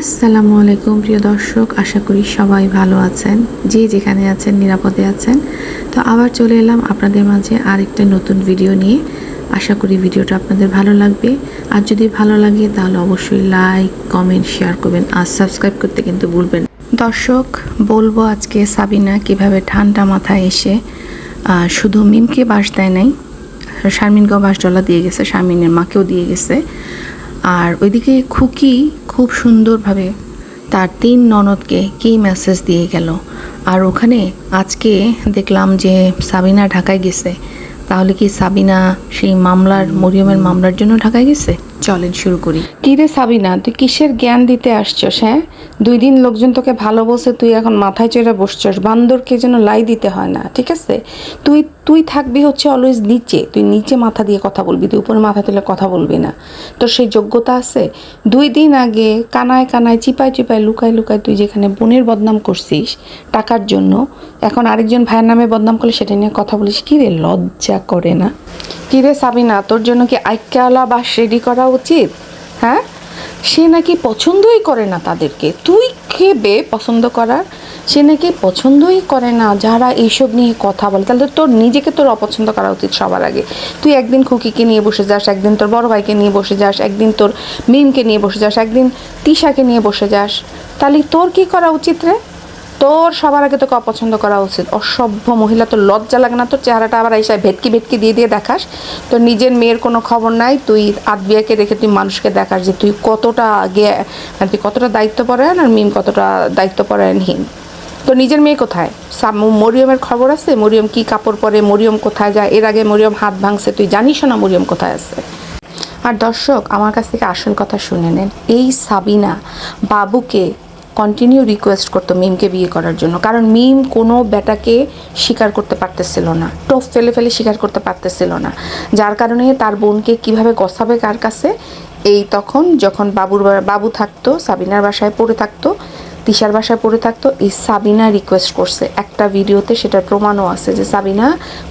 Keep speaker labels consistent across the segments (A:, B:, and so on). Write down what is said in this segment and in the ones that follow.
A: আসসালামু আলাইকুম, প্রিয় দর্শক। আশা করি সবাই ভালো আছেন, যে যেখানে আছেন, নিরাপদে আছেন। তো আবার চলে এলাম আপনাদের মাঝে আরেকটা নতুন ভিডিও নিয়ে। আশা করি ভিডিওটা আপনাদের ভালো লাগবে। আর যদি ভালো লাগে, তাহলে অবশ্যই লাইক, কমেন্ট, শেয়ার করবেন। আর সাবস্ক্রাইব করতে কিন্তু ভুলবেন দর্শক, বলব আজকে সাবিনা কীভাবে ঠান্ডা মাথায় এসে শুধু মিমকে বাস দেয় নাই, শারমিনকেও বাস ডলা দিয়ে গেছে, শারমিনের মাকেও দিয়ে গেছে। আর ওইদিকে খুকি খুব সুন্দরভাবে তার তিন ননদকে কি মেসেজ দিয়ে গেল। আর ওখানে আজকে দেখলাম যে সাবিনা ঢাকায় গেছে। তাহলে কি সাবিনা সেই মামলার, মরিয়মের মামলার জন্য ঢাকায় গেছে? চলেন শুরু করি।
B: কি রে সাবিনা, তুই কিসের জ্ঞান দিতে আসছস হ্যাঁ? দুই দিন লোকজন তোকে ভালো বলছে, তুই এখন মাথায় চড়ে বসছস। বান্দরকে যেন লাই দিতে হয় না, ঠিক আছে? তুই তুই থাকবি হচ্ছে অলওয়েজ নিচে। তুই নিচে মাথা দিয়ে কথা বলবি, তুই উপরে মাথা তুলে কথা বলবি না। তোর সেই যোগ্যতা আছে? দুই দিন আগে কানায় কানায়, চিপায় চিপায়, লুকায় লুকায় তুই যেখানে বোনের বদনাম করছিস, টাকার জন্য এখন আরেকজন ভাইয়ের নামে বদনাম করলে সেটা নিয়ে কথা বলিস, কি রে লজ্জা করে না? কি রে সাবিনা, তোর জন্য কি আইকালা বাস রেডি করা উচিত? হ্যাঁ? সে নাকি পছন্দই করে না তাদেরকে। তুই খেবে পছন্দ করার, সে নাকি পছন্দই করে না যারা এইসব নিয়ে কথা বলে। তাহলে তোর নিজেকে তোর অপছন্দ করা উচিত সবার আগে। তুই একদিন খুকিকে নিয়ে বসে যাস, একদিন তোর বড় ভাইকে নিয়ে বসে যাস, একদিন তোর মিমকে নিয়ে বসে যাস, একদিন তিশাকে নিয়ে বসে যাস। তাহলে তোর কি করা উচিত রে? তোর সবার আগে তোকে অপছন্দ করা উচিত। অসভ্য মহিলা, তোর লজ্জা লাগে না, তোর চেহারাটা আবার এসে ভেটকি ভেটকি দিয়ে দিয়ে দেখাস। তোর নিজের মেয়ের কোনো খবর নাই, তুই আদবিয়াকে রেখে তুই মানুষকে দেখাস যে তুই কতটা আগে মানে তুই কতটা দায়িত্বপরায়ণ আর মিম কতটা দায়িত্বপরায়ণহীন। তো নিজের মেয়ে কোথায়? মরিয়মের খবর আছে? মরিয়ম কি কাপড় পরে মরিয়ম কোথায় যায়? এর আগে মরিয়ম হাত ভাঙছে, তুই জানিস না মরিয়ম কোথায় আছে। আর দর্শক, আমার কাছ থেকে আসল কথা শুনে নেন। এই সাবিনা বাবুকে কন্টিনিউ রিকোয়েস্ট করতো মিমকে বিয়ে করার জন্য। কারণ মিম কোনো বেটাকে স্বীকার করতে পারতেছিল না। টোপ ফেলে ফেলে স্বীকার করতে পারতেছিল না। যার কারণে তার বোনকে কীভাবে গসাবে কার কাছে, এই তখন যখন বাবুর বাবু থাকতো, সাবিনার বাসায় পড়ে থাকতো, তিশার বাসায় পড়ে থাকতো, এই সাবিনা রিকোয়েস্ট করছে। একটা ভিডিওতে সেটার প্রমাণও আছে যে সাবিনা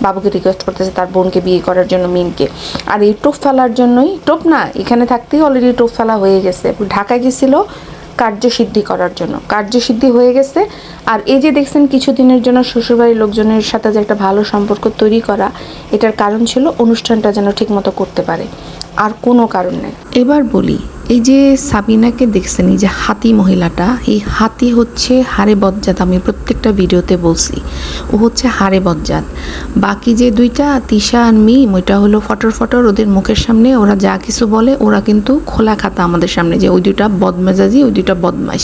B: বাবুকে রিকোয়েস্ট করতেছে তার বোনকে বিয়ে করার জন্য মিমকে। আর এই টোপ ফেলার জন্যই, টোপ না, এখানে থাকতেই অলরেডি টোপ ফেলা হয়ে গেছে। ঢাকায় গেছিল কার্যসিদ্ধি করার জন্য। কার্যসিদ্ধি হয়ে গেছে। আর এই যে দেখছেন কিছুদিনের জন্য শ্বশুরবাড়ির লোকজনের সাথে যে একটা ভালো সম্পর্ক তৈরি করা, এটার কারণ ছিল অনুষ্ঠানটা যেন ঠিকমতো করতে পারে। আর কোনো কারণ নেই।
A: এবার বলি এই যে সাবিনাকে দেখছেন, এই যে হাতি মহিলাটা, এই হাতি হচ্ছে হারে বজ্জাত, আমি প্রত্যেকটা ভিডিওতে বলছি। ও হচ্ছে হারে বজ্জাত। বাকি যে দুইটা, তিশা আর মিম, ওইটা হলো ফটর ফটর ওদের মুখের সামনে, ওরা যা কিছু বলে, ওরা কিন্তু খোলা খাতা আমাদের সামনে যে ওই দুইটা বদমেজাজি, ওই দুইটা বদমাইশ।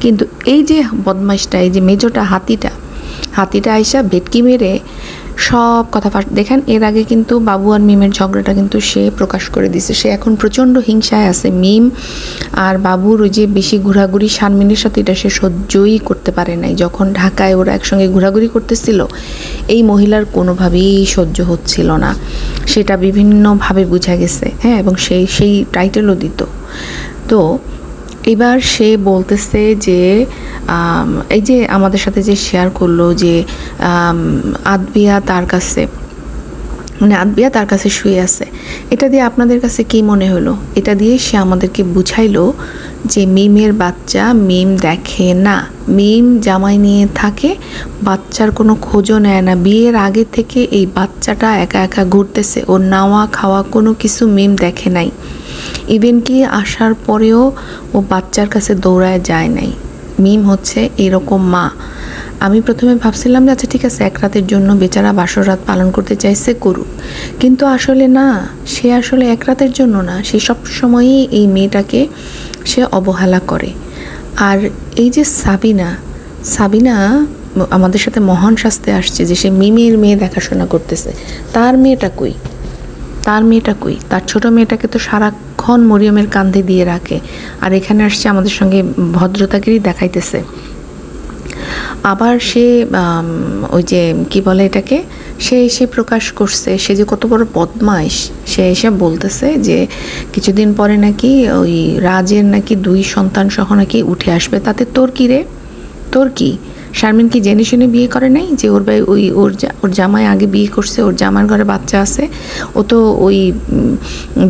A: কিন্তু এই যে বদমাইশটা, এই যে মেজোটা হাতিটা হাতিটা আইসা ভেটকি মেরে সব কথা দেখেন, এর আগে কিন্তু বাবু আর মিমের ঝগড়াটা কিন্তু সে প্রকাশ করে দিছে। সে এখন প্রচণ্ড হিংসায় আছে। মিম আর বাবুর ওই যে বেশি ঘোরাঘুরি শারমিনের সাথে এটা সে সহ্যই করতে পারে নাই। যখন ঢাকায় ওরা একসঙ্গে ঘোরাঘুরি করতেছিল, এই মহিলার কোনোভাবেই সহ্য হচ্ছিল না। সেটা বিভিন্নভাবে বোঝা গেছে হ্যাঁ এবং সেই সেই টাইটেলও দিত। তো এবার সে বলতেছে যে এই যে আমাদের সাথে যে শেয়ার করল যে আদবিয়া তার কাছে মানে আদবিয়া তার কাছে শুয়ে আছে, এটা দিয়ে আপনাদের কাছে কি মনে হলো? এটা দিয়ে সে আমাদেরকে বুঝাইলো যে মিমের বাচ্চা মিম দেখে না, মিম জামাই নিয়ে থাকে, বাচ্চার কোনো খোঁজও নেয় না। বিয়ের আগে থেকে এই বাচ্চাটা একা একা ঘুরতেছে, ওর নাওয়া খাওয়া কোনো কিছু মিম দেখে নাই। ইভেন কি আসার পরেও ও বাচ্চার কাছে দৌড়ায় যায় নাই। মিম হচ্ছে এরকম মা। আমি প্রথমে ভাবছিলাম যে আচ্ছা ঠিক আছে, এক রাতের জন্য বেচারা বাসর রাত পালন করতে চাইছে, করুক। কিন্তু আসলে না, সে আসলে এক রাতের জন্য না, সে সব সময়ই এই মেয়েটাকে সে অবহেলা করে। আর এই যে সাবিনা সাবিনা আমাদের সাথে মহান শাস্তে আসছে যে, সে মিমের মেয়ে দেখাশোনা করতেছে। তার মেয়েটা কই? তার মেয়েটা কই? তার ছোট মেয়েটাকে তো সারাক্ষণ মরিয়মের কান্ধে দিয়ে রাখে। আর এখানে আসছে আমাদের সঙ্গে ভদ্রতাগিরি দেখাইতেছে। আবার সে ওই যে কি বলে এটাকে? সে এসে প্রকাশ করছে, সে যে কত বড় বদমাইশ, সে এসে বলতেছে যে কিছুদিন পরে নাকি ওই রাজের নাকি দুই সন্তান সহ নাকি উঠে আসবে। তাতে তোর কি রে? তোর কি? শারমিন কি জেনে শুনে বিয়ে করে নাই? যে ওর ভাই ওই ওর ওর জামাই আগে বিয়ে করছে, ওর জামার ঘরে বাচ্চা আছে। ও তো ওই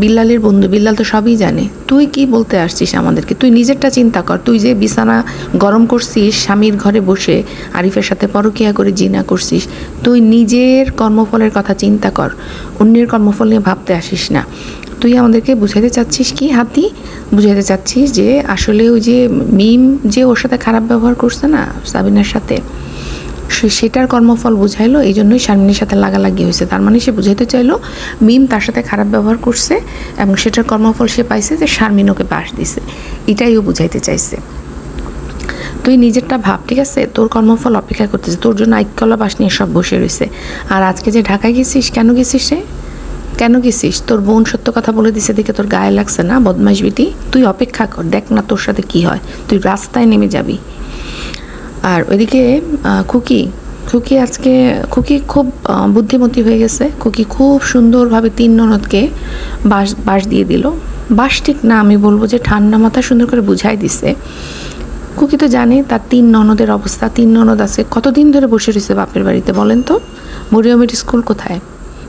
A: বিল্লালের বন্ধু, বিল্লাল তো সবই জানে। তুই কি বলতে আসছিস আমাদেরকে? তুই নিজেরটা চিন্তা কর। তুই যে বিছানা গরম করছিস, স্বামীর ঘরে বসে আরিফের সাথে পরকিয়া করে জিনা করছিস, তুই নিজের কর্মফলের কথা চিন্তা কর। অন্যের কর্মফল নিয়ে ভাবতে আসিস না। তুই আমাদেরকে বুঝাইতে চাচ্ছিস কি? হাতি বুঝাইতে চাচ্ছিস যে আসলে ওই যে মিম যে ওর সাথে খারাপ ব্যবহার করছে না, সাবিনার সাথে, সে- সেটার কর্মফল বুঝাইলো এই জন্যই শারমিনের সাথে লাগালাগি হয়েছে। তার মানে সে বুঝাইতে চাইলো, মিম তার সাথে খারাপ ব্যবহার করছে এবং সেটার কর্মফল সে পাইছে যে শারমিন ওকে পাশ দিছে। এটাই ও বুঝাইতে চাইছে। তুই নিজেরটা ভাব, ঠিক আছে? তোর কর্মফল অপেক্ষা করতেছে, তোর জন্য আইকলা বাস নিয়ে সব বসে রয়েছে আর আজকে যে ঢাকায় গেছিস, কেন গেছিস রে? কেন গেছিস? তোর বোন সত্য কথা বলে দিছে, দেখে তোর গায়ে লাগছে না? বদমাইশ বিটি, তুই অপেক্ষা কর, দেখ না তোর সাথে কি হয়। তুই রাস্তায় নেমে যাবি। আর ওইদিকে খুকি খুকি আজকে, খুকি খুব বুদ্ধিমতী হয়ে গেছে। খুকি খুব সুন্দরভাবে তিন ননদকে বাস বাস দিয়ে দিল। বাস ঠিক না, আমি বলব যে ঠান্ডা মাথা সুন্দর করে বুঝাই দিছে। খুকি তো জানে তার তিন ননদের অবস্থা, তিন ননদ আছে। কতদিন ধরে বসে রয়েছে বাপের বাড়িতে বলেন তো? মরিয়মের স্কুল কোথায়?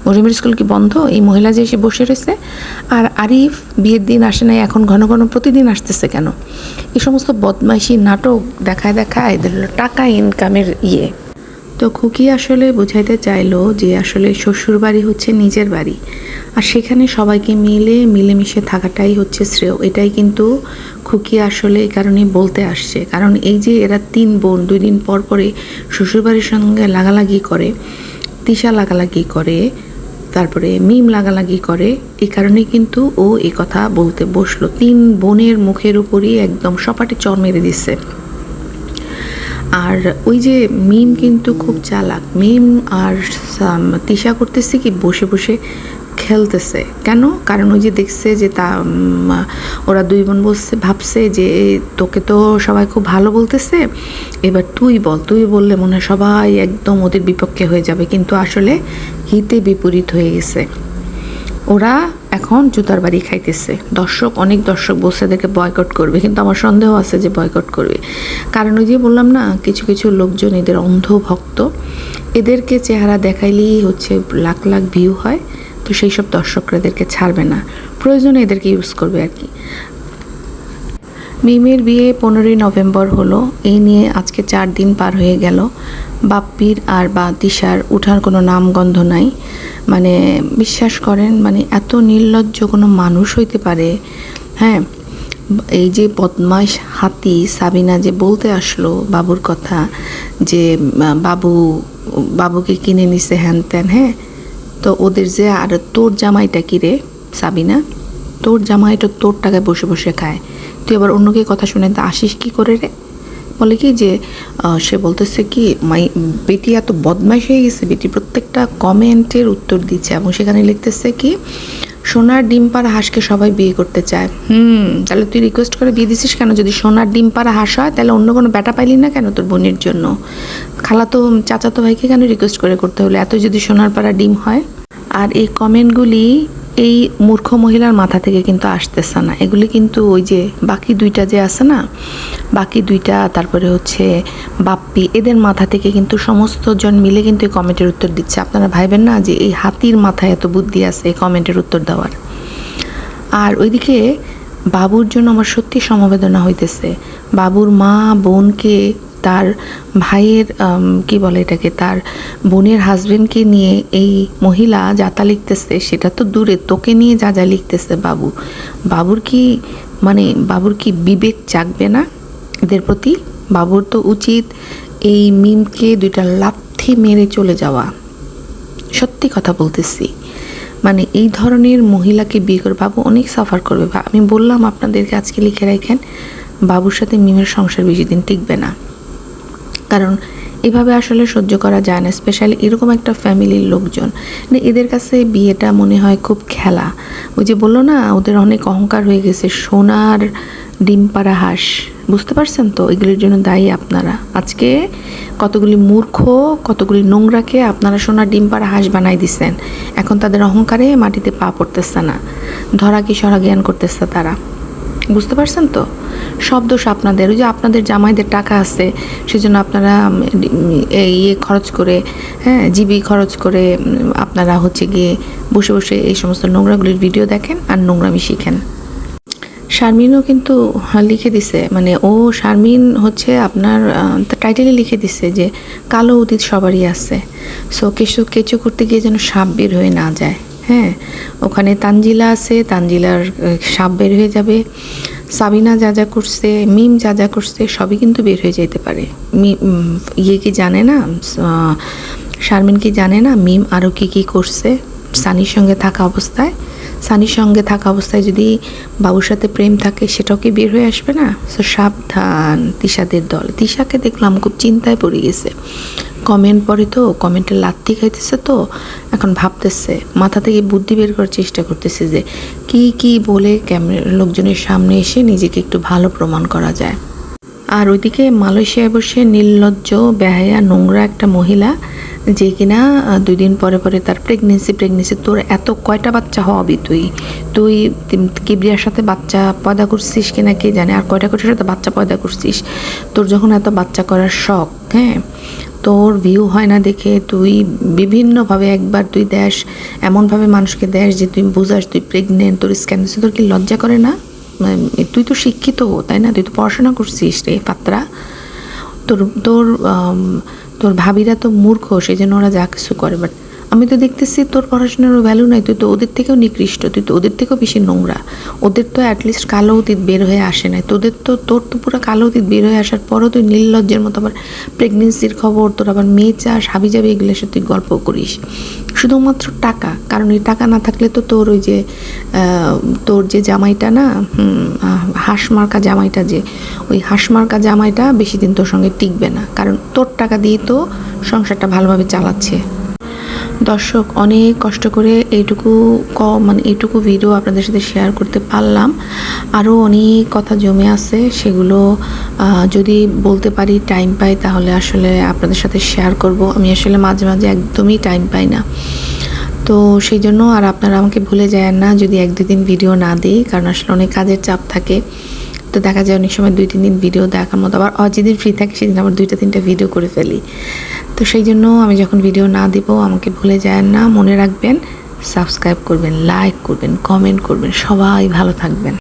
A: মরিয়মের স্কুল কি বন্ধ? এই মহিলা যে এসে বসে রয়েছে, আর আরিফ বিয়ের দিন আসে নাই, এখন ঘন ঘন প্রতিদিন আসতেছে কেন? এই সমস্ত বদমাইশি নাটক দেখায় দেখায় এদের টাকা, ইনকামের ইয়ে। তো খুকি আসলে বুঝাইতে চাইলো যে আসলে শ্বশুর বাড়ি হচ্ছে নিজের বাড়ি, আর সেখানে সবাইকে মিলে মিলেমিশে থাকাটাই হচ্ছে শ্রেয়। এটাই কিন্তু খুকি আসলে এই কারণেই বলতে আসছে। কারণ এই যে এরা তিন বোন, দুই দিন পর পরে শ্বশুরবাড়ির সঙ্গে লাগালাগি করে, তিশা লাগালাগি করে তারপরে মিম লাগালাগি করে। এই কারণেই কিন্তু ও এই কথা বলতে বসল। তিন বোনের মুখের উপরই একদম সপাটে চর মেরে দিচ্ছে আর ওই যে মিম কিন্তু খুব চালাক। মিম আর তিশা করতেছে কি, বসে বসে খেলতেছে। কেন? কারণ ওই যে দেখছে যে তা ওরা দুই বোন বসছে, ভাবছে যে তোকে তো সবাই খুব ভালো বলতেছে। এবার তুই বল। তুই বললে মনে হয় সবাই একদম ওদের বিপক্ষে হয়ে যাবে। কিন্তু আসলে হিতে বিপরীত হয়ে গেছে। ওরা এখন জুতার বাড়ি খাইতেছে। দর্শক, অনেক দর্শক বসে দেখে বয়কট করবে, কিন্তু আমার সন্দেহ আছে যে বয়কট করবে। কারণ ওই যে বললাম না, কিছু কিছু লোকজন এদের অন্ধ ভক্ত, এদেরকে চেহারা দেখাইলেই হচ্ছে লাখ লাখ ভিউ হয়, তো সেই সব দর্শকরা এদেরকে ছাড়বে না। প্রয়োজনে এদেরকে ইউজ করবে আর কি। মিমের বিয়ে পনেরোই নভেম্বর হলো। এই নিয়ে আজকে চার দিন পার হয়ে গেল। বাপ্পির আর বা তিশার উঠার কোনো নামগন্ধ নাই। মানে বিশ্বাস করেন মানে এত নির্লজ্জ কোনো মানুষ হইতে পারে হ্যাঁ? এই যে বদমাইশ হাতি সাবিনা যে বলতে আসলো বাবুর কথা, যে বাবু, বাবুকে কিনে নিছে হ্যান ত্যান হ্যাঁ? তো ওদের যে, আর তোর জামাইটা কি রে সাবিনা? তোর জামাইটা তোর টাকায় বসে বসে খায়। তুই আবার অন্যকে কথা শুনে তা আসিস কি করে রে? বলে কি যে সে বলতেছে কি, মাই, বেটি এত বদমাইশ হয়ে গেছে, বেটি প্রত্যেকটা কমেন্টের উত্তর দিচ্ছে। এবং সেখানে লিখতেছে কি, সোনার ডিম পাড়া হাঁসকে সবাই বিয়ে করতে চায়। হুম, তাহলে তুই রিকোয়েস্ট করে বিয়ে দিছিস কেন? যদি সোনার ডিম পাড়া হাঁস হয়, তাহলে অন্য কোনো ব্যাটা পাইলি না কেন তোর বোনের জন্য? খালাতো চাচাতো ভাইকে কেন রিকোয়েস্ট করে করতে হলো? এত যদি সোনার পাড়া ডিম হয়? আর এই কমেন্টগুলি এই মূর্খ মহিলার মাথা থেকে কিন্তু আসতেছে না। এগুলি কিন্তু ওই যে বাকি দুইটা যে আছে না, বাকি দুইটা, তারপরে হচ্ছে বাপ্পি, এদের মাথা থেকে কিন্তু সমস্ত জন মিলে কিন্তু এই কমেন্টের উত্তর দিচ্ছে। আপনারা ভাইবেন না যে এই হাতির মাথায় এত বুদ্ধি আছে এই কমেন্টের উত্তর দেওয়ার। আর ওইদিকে বাবুর জন্য আমার সত্যি সমবেদনা হইতেছে। বাবুর মা বোনকে তার ভাইয়ের কি বলে এটাকে, তার বোনের হাজবেন্ডকে নিয়ে এই মহিলা যাতা লিখতেছে সেটা তো দূরে, তোকে নিয়ে যা যা লিখতেছে বাবু। বাবুর কি মানে বাবুর কি বিবেক জাগবে না? এদের প্রতি বাবুর তো উচিত এই মিমকে দুইটা লাথি মেরে চলে যাওয়া। সত্যি কথা বলতেছি। মানে এই ধরনের মহিলাকে বিয়ে করে বাবু অনেক সাফার করবে। আমি বললাম আপনাদেরকে আজকে লিখে রাখেন, বাবুর সাথে মিমের সংসার বেশি দিন টিকবে না। কারণ এভাবে আসলে সহ্য করা যায় না স্পেশালি এরকম একটা ফ্যামিলির লোকজন। মানে এদের কাছে বিয়েটা মনে হয় খুব খেলা। ওই যে বলল না, ওদের অনেক অহংকার হয়ে গেছে, সোনার ডিম পাড়া হাঁস। বুঝতে পারছেন তো? এগুলির জন্য দায়ী আপনারা। আজকে কতগুলি মূর্খ, কতগুলি নোংরাকে আপনারা সোনার ডিম পাড়া হাঁস বানাই দিছেন। এখন তাদের অহংকারে মাটিতে পা পড়তেছে না। ধরা কি সরা জ্ঞান করতেছে তারা। বুঝতে পারছেন তো? সব দোষ আপনাদের। ওই যে আপনাদের জামাইদের টাকা আছে, সেজন্য আপনারা ইয়ে খরচ করে হ্যাঁ জিবি খরচ করে আপনারা হচ্ছে গিয়ে বসে বসে এই সমস্ত নোংরাগুলির ভিডিও দেখেন আর নোংরামি শিখেন। শারমিনও কিন্তু লিখে দিছে মানে ও, শারমিন হচ্ছে আপনার টাইটেলে লিখে দিছে যে কালো অতীত সবারই আছে। সো কেঁচু কেঁচু করতে গিয়ে যেন সাপ বের হয়ে না যায়। হ্যাঁ ওখানে তানজিলা আছে, তানজিলার সাপ বের হয়ে যাবে। সাবিনা যা যা করছে, মিম যা যা করছে, সবই কিন্তু বের হয়ে যেতে পারে। ইয়ে কি জানে না? শারমিন কি জানে না? মিম আরও কি কি করছে? সানির সঙ্গে থাকা অবস্থায়। সানির সঙ্গে থাকা অবস্থায় যদি বাবুর সাথে প্রেম থাকে, সেটাও কি বের হয়ে আসবে না? সো সাবধান, তিশাদের দল। তিশাকে দেখলাম খুব চিন্তায় পড়ে গেছে। কমেন্ট পড়ে তো কমেন্টে লাত্তি খাইতেছে তো, এখন ভাবতেছে, মাথা থেকে বুদ্ধি বের করার চেষ্টা করতেছে যে, কি কি বলে ক্যামেরা লোকজনের সামনে এসে নিজেকে একটু ভালো প্রমাণ করা যায়। আর ওইদিকে মালয়েশিয়ায় বসে নির্লজ্জ, বেহায়া, নোংরা একটা মহিলা, যে কিনা দুই দিন পরে পরে তার প্রেগনেন্সি প্রেগনেন্সি তোর এত কয়টা বাচ্চা হবি তুই? তুই কিবরিয়ার সাথে বাচ্চা পয়দা করছিস কিনা কে জানে? আর কয়টা কয়টার সাথে বাচ্চা পয়দা করছিস? তোর যখন এত বাচ্চা করার শখ হ্যাঁ? তোর ভিউ হয় না দেখে তুই বিভিন্নভাবে একবার তুই দেশ, এমনভাবে মানুষকে দেশ যে তুই বুঝাস, তুই প্রেগনেন্ট তোর স্ক্যান তোর কি লজ্জা করে না? মানে তুই তো শিক্ষিত, তাই না? তুই তো পড়াশোনা করছিস রে, পাত্রা। তোর তোর তোর ভাবিরা তো মূর্খ সেই জন্য ওরা যা কিছু করে বাট আমি তো দেখতেছি তোর পড়াশোনার ভ্যালু নাই, তুই তো ওদের থেকেও নিকৃষ্ট, তুই তো ওদের থেকেও বেশি নোংরা। ওদের তো অ্যাটলিস্ট কালো অতীত বের হয়ে আসে নাই। তোদের তো, তোর তো পুরো কালো অতীত বের হয়ে আসার পরও তুই নির্লজ্জের মতো আবার প্রেগনেন্সির খবর, তোর আবার মেয়ে চাষ, হাবি যাবি এগুলো এসে তুই গল্প করিস। শুধুমাত্র টাকা, কারণ এই টাকা না থাকলে তো তোর ওই যে তোর যে জামাইটা না হাঁসমার্কা জামাইটা যে, ওই হাঁসমার্কা জামাইটা বেশি দিন তোর সঙ্গে টিকবে না। কারণ তোর টাকা দিয়ে তো সংসারটা ভালোভাবে চালাচ্ছে। দর্শক অনেক কষ্ট করে এইটুকু ক মানে এইটুকু ভিডিও আপনাদের সাথে শেয়ার করতে পারলাম। আরও অনেক কথা জমে আছে, সেগুলো যদি বলতে পারি টাইম পাই তাহলে আসলে আপনাদের সাথে শেয়ার করব। আমি আসলে মাঝে মাঝে একদমই টাইম পাই না। তো সেই জন্য আর আপনারা আমাকে ভুলে যায় না, যদি এক দুই দিন ভিডিও না দিই, কারণ আসলে অনেক কাজের চাপ থাকে। তো দেখা যায় অনেক সময় দুই, তিন দিন ভিডিও দেখার মতো, আবার যেদিন ফ্রি থাকে, সেদিন আবার দুইটা, তিনটা ভিডিও করে ফেলি। তো সেই জন্য আমি যখন ভিডিও না দিব, আমাকে ভুলে যায় না। মনে রাখবেন সাবস্ক্রাইব করবেন লাইক করবেন কমেন্ট করবেন, সবাই ভালো থাকবেন।